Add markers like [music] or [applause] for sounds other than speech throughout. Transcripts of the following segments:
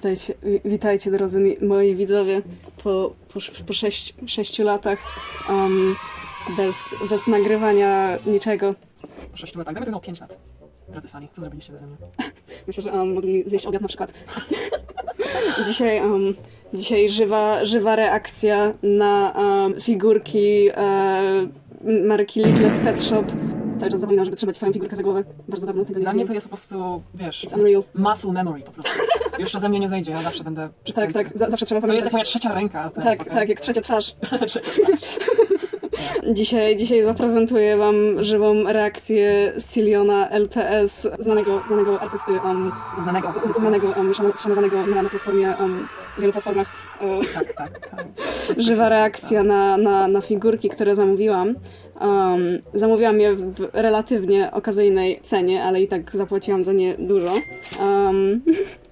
Witajcie, wi- witajcie drodzy moi widzowie, po, po, po sześć, sześciu latach um, bez, bez nagrywania niczego. Po 6 latach. Damy miał 5 lat. Drodzy fani, co zrobiliście ze mnie? [laughs] Myślę, że um, mogli zjeść obiad na przykład. [laughs] dzisiaj um, dzisiaj żywa, żywa reakcja na um, figurki e, marki Lidl's Pet Shop. Cały czas zapominam, żeby trzymać swoją figurkę za głowę. Bardzo dawno tego nie Dla mnie to jest po prostu, wiesz, It's unreal. muscle memory po prostu. Już to ze mnie nie zejdzie, ja zawsze będę Tak, tak, za, zawsze trzeba To jest pamiętać. jak moja trzecia ręka. Tak, okej? tak, jak trzecia twarz. [laughs] Trzecia twarz. Dzisiaj, dzisiaj zaprezentuję Wam żywą reakcję Siliona LPS, znanego, znanego artysty, um, Znanego. znanego, um, szano- szanowanego na, na platformie, um, wielu platformach. E, Tak, tak, tak. Wszystko [laughs] żywa się reakcja zgadza. na, na, na figurki, które zamówiłam. Um, zamówiłam je w relatywnie okazyjnej cenie, ale i tak zapłaciłam za nie dużo. Um, [laughs]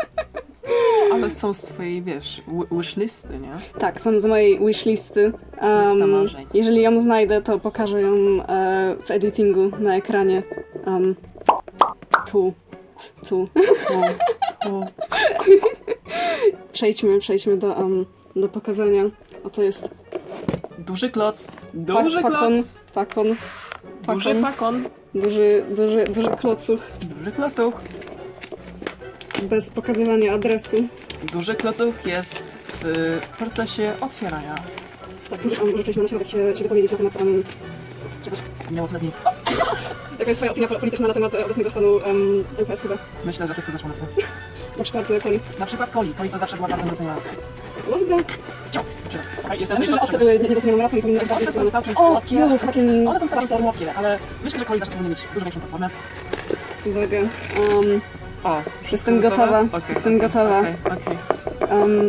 Są swojej, wiesz, wi- wishlisty, nie? Tak, są z mojej wishlisty. Lista Um, marzeń. jeżeli ją znajdę, to pokażę ją e, w editingu na ekranie. Um, tu. Tu. Tu, tu. [laughs] Przejdźmy, przejdźmy do, um, do pokazania. Oto jest Duży kloc. pak- Duży pakon, kloc. pakon, Duży pakon, pakon. duży, duży, duży klocuch, Duży klocuch. bez pokazywania adresu. Duży klocuch jest w procesie otwierania. Tak, może, um, przejść na środek się, się wypowiedzieć na temat... Um, Niełatwiej. [laughs] jaka jest twoja opinia polityczna na temat e, obecnego stanu um, LPS chyba? Myślę, że wszystko zaszło mocno. Na przykład e, Coli. Na przykład Coli. Coli to zawsze była bardzo doceniana osoba. No, dobra. Ciao. Jestem myślę, że owce były nie- niedocenianą rasą i powinny być bardziej są całkiem O, słodkie. no, fucking One są całkiem laser. słodkie, ale myślę, że Coli zawsze powinny mieć dużo większą platformę. Uwaga. Um, O, Jestem gotowa. Okej, Jestem gotowa. okej, okej.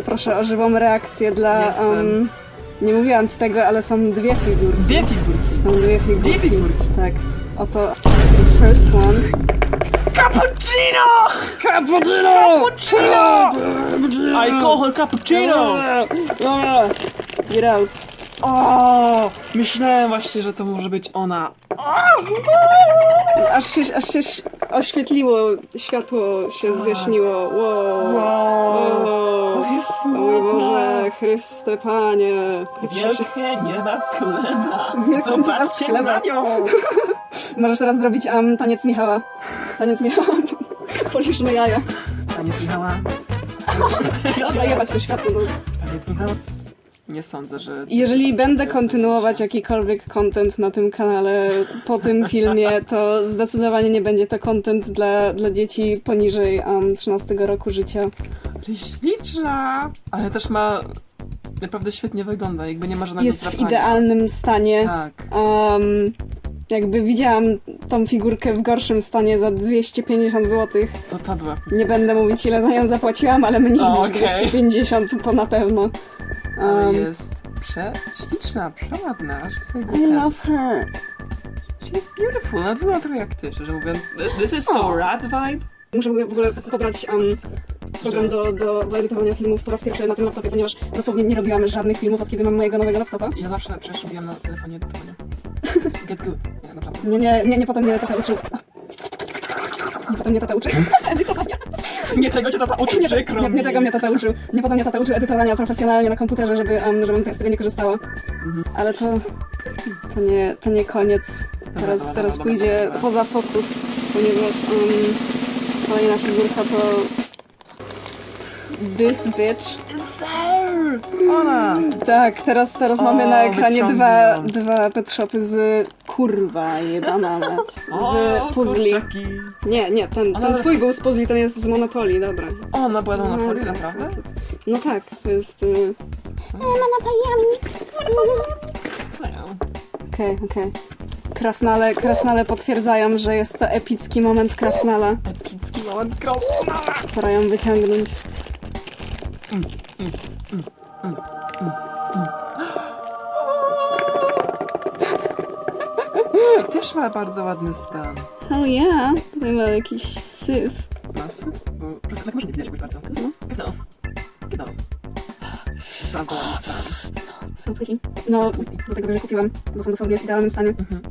proszę o żywą reakcję dla... Jestem. Nie mówiłam ci tego, ale są dwie figurki. Dwie figurki. Są dwie figurki. Dwie figurki. Tak. Oto the first one. Cappuccino! Cappuccino! Cappuccino! Her cappuccino! Get out. O, myślałem właśnie, że to może być ona. Aż się, aż się ś- oświetliło, światło się zjaśniło. Wow. Wow. Jest o mój Boże, Chryste Panie. Wielkie nieba z chleba. Zobaczcie chleba. na nią. [laughs] Możesz teraz zrobić um, taniec Michała. Taniec Michała. [laughs] Policzmy jaja. Taniec Michała. Dobra, jebać to światło. No. Taniec Michała. Nie sądzę, że... Jeżeli będę kontynuować jakikolwiek content na tym kanale po tym [laughs] filmie, to zdecydowanie nie będzie to content dla, dla dzieci poniżej um, 13 roku życia. Śliczna! Ale też ma... Naprawdę świetnie wygląda, jakby nie ma żadnego Jest w idealnym stanie. Tak. Um, jakby widziałam tą figurkę w gorszym stanie za 250 zł. To ta była. Nie będę mówić ile za nią zapłaciłam, ale mniej O, niż okej. 250 to na pewno. Ale Um, jest prześliczna, przeładna, aż sobie I love her. She is beautiful, nawet wygląda trochę jak ty, szczerze mówiąc. This is so O. rad vibe. Muszę w ogóle pobrać um, program do, do, do edytowania filmów po raz pierwszy na tym laptopie, ponieważ dosłownie nie robiłam żadnych filmów od kiedy mam mojego nowego laptopa. Ja zawsze przecież robiłam na telefonie edytowanie. [laughs] Get good. Nie, naprawdę. Nie, nie, nie, nie potem mnie tata uczył. Nie potem mnie tata uczył [laughs] edytowania. Nie tego cię tata uczy, Nie, przykro nie, nie tego mnie tata uczył. Nie potem mnie tata uczył edytowania profesjonalnie na komputerze, żeby, um, żebym z tego nie korzystała. Mhm. Ale to, to, nie, to nie koniec. Teraz, teraz pójdzie poza fokus, ponieważ um, kolejna figurka to This Bitch. Sir! Ona! Tak, teraz, teraz O, mamy na ekranie dwa, dwa pet shopy z kurwa jebana. [laughs] O, Z puzli. kurczaki. Nie, nie, ten, ten Ale- twój był z puzli, ten jest z Monopoly, dobra. Ona była na Monopoly, naprawdę? No tak, to jest... y, No. Okej, okej. Krasnale, krasnale potwierdzają, że jest to epicki moment krasnala. Epicki moment krasnala! Pora ją wyciągnąć. Też ma bardzo ładny stan. Oh yeah, tutaj ma jakiś syf. Masy? Bo tak może nie widać być bardzo. No. No. No. Bardzo ładny stan. So, so pretty. No, dlatego, że kupiłam, bo są dosłownie w idealnym stanie. Mhm.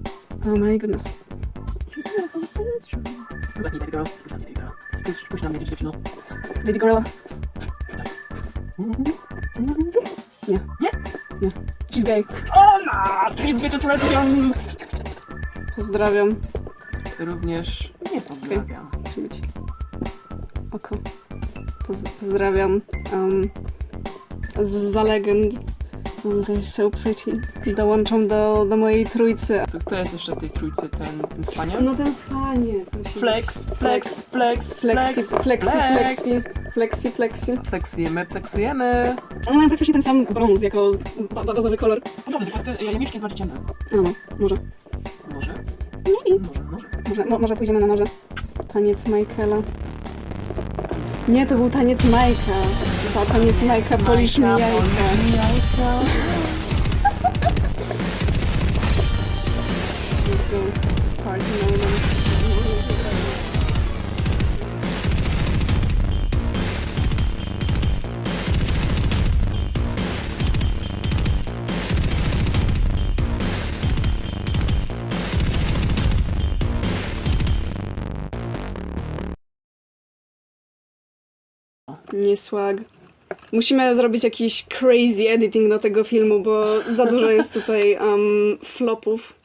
Oh my goodness. Chyba nie, baby girl. Spójrz na mnie, baby girl. Spójrz, spójrz na mnie, dziewczyno. Baby girl. Nie. Nie? Nie. She's gay. Ona! These bitches lesbians! Pozdrawiam. Również nie pozdrawiam. Musi być oko. Poz pozdrawiam. Um, z za Um, they're so pretty. Dołączam do, do mojej trójcy. To kto jest jeszcze w tej trójcy, ten, ten? No ten musi Flex, flex, flex, Flexi, flex, flexi, flex. flexi, flexi, flexi. Flexujemy, flexujemy. One mają praktycznie ten sam brąz jako ba- ba- bazowy kolor. Naprawdę, tylko te jajeczki bardziej ciemne. No, no, może. Może? Nie. Może, może. Może, mo, może pójdziemy na noże. Taniec Michaela. Nie, to był taniec Majka. To taniec Majka, polisz mi jajka. Let's go. Party. Nie swag. Musimy zrobić jakiś crazy editing do tego filmu, bo za dużo jest tutaj um, flopów.